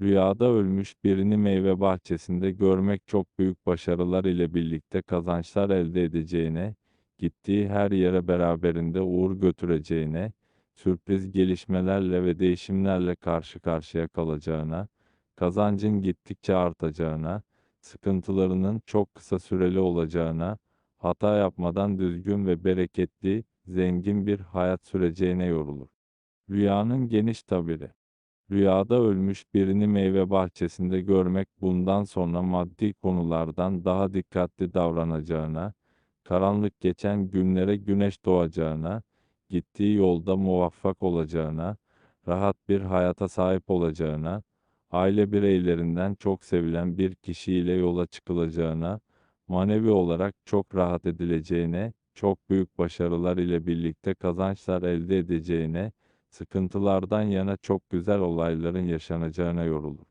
Rüyada ölmüş birini meyve bahçesinde görmek çok büyük başarılar ile birlikte kazançlar elde edeceğine, gittiği her yere beraberinde uğur götüreceğine, sürpriz gelişmelerle ve değişimlerle karşı karşıya kalacağına, kazancın gittikçe artacağına, sıkıntılarının çok kısa süreli olacağına, hata yapmadan düzgün ve bereketli, zengin bir hayat süreceğine yorulur. Rüyanın geniş tabiri Rüyada ölmüş birini meyve bahçesinde görmek bundan sonra maddi konulardan daha dikkatli davranacağına, karanlık geçen günlere güneş doğacağına, gittiği yolda muvaffak olacağına, rahat bir hayata sahip olacağına, aile bireylerinden çok sevilen bir kişiyle yola çıkılacağına, manevi olarak çok rahat edileceğine, çok büyük başarılar ile birlikte kazançlar elde edeceğine, sıkıntılardan yana çok güzel olayların yaşanacağına yorulur.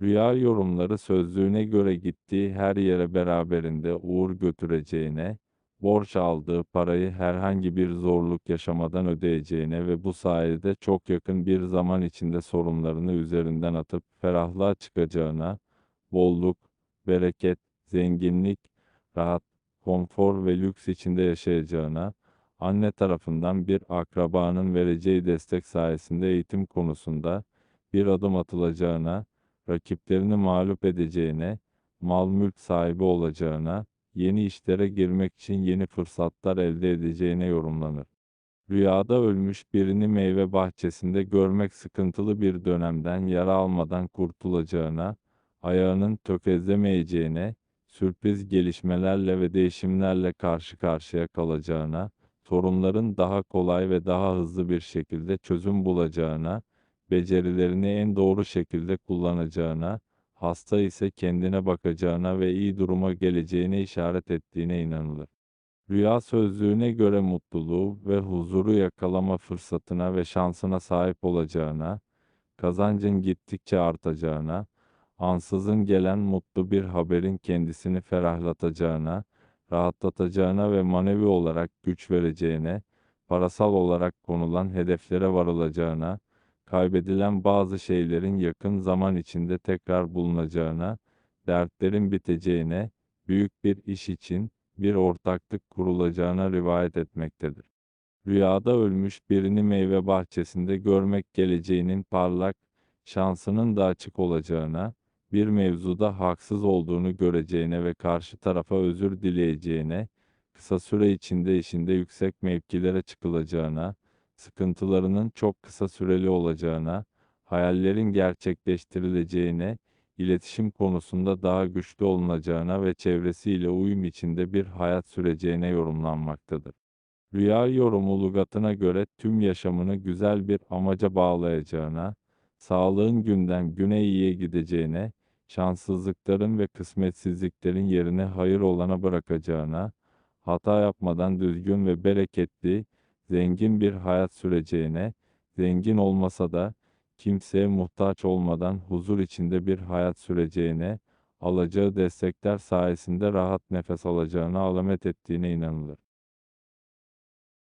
Rüya yorumları sözlüğüne göre gittiği her yere beraberinde uğur götüreceğine, borç aldığı parayı herhangi bir zorluk yaşamadan ödeyeceğine ve bu sayede çok yakın bir zaman içinde sorunlarını üzerinden atıp ferahlığa çıkacağına, bolluk, bereket, zenginlik, rahat, konfor ve lüks içinde yaşayacağına, anne tarafından bir akrabanın vereceği destek sayesinde eğitim konusunda bir adım atılacağına, rakiplerini mağlup edeceğine, mal mülk sahibi olacağına, yeni işlere girmek için yeni fırsatlar elde edeceğine yorumlanır. Rüyada ölmüş birini meyve bahçesinde görmek sıkıntılı bir dönemden yara almadan kurtulacağına, ayağının tökezlemeyeceğine, sürpriz gelişmelerle ve değişimlerle karşı karşıya kalacağına, sorunların daha kolay ve daha hızlı bir şekilde çözüm bulacağına, becerilerini en doğru şekilde kullanacağına, hasta ise kendine bakacağına ve iyi duruma geleceğine işaret ettiğine inanılır. Rüya sözlüğüne göre mutluluğu ve huzuru yakalama fırsatına ve şansına sahip olacağına, kazancın gittikçe artacağına, ansızın gelen mutlu bir haberin kendisini ferahlatacağına, rahatlatacağına ve manevi olarak güç vereceğine, parasal olarak konulan hedeflere varılacağına, kaybedilen bazı şeylerin yakın zaman içinde tekrar bulunacağına, dertlerin biteceğine, büyük bir iş için bir ortaklık kurulacağına rivayet etmektedir. Rüyada ölmüş birini meyve bahçesinde görmek geleceğinin parlak, şansının da açık olacağına, bir mevzuda haksız olduğunu göreceğine ve karşı tarafa özür dileyeceğine, kısa süre içinde işinde yüksek mevkilere çıkılacağına, sıkıntılarının çok kısa süreli olacağına, hayallerin gerçekleştirileceğine, iletişim konusunda daha güçlü olunacağına ve çevresiyle uyum içinde bir hayat süreceğine yorumlanmaktadır. Rüya yorumu lügatına göre tüm yaşamını güzel bir amaca bağlayacağına, sağlığın günden güne iyiye gideceğine, şanssızlıkların ve kısmetsizliklerin yerine hayır olana bırakacağına, hata yapmadan düzgün ve bereketli, zengin bir hayat süreceğine, zengin olmasa da kimseye muhtaç olmadan huzur içinde bir hayat süreceğine, alacağı destekler sayesinde rahat nefes alacağına alamet ettiğine inanılır.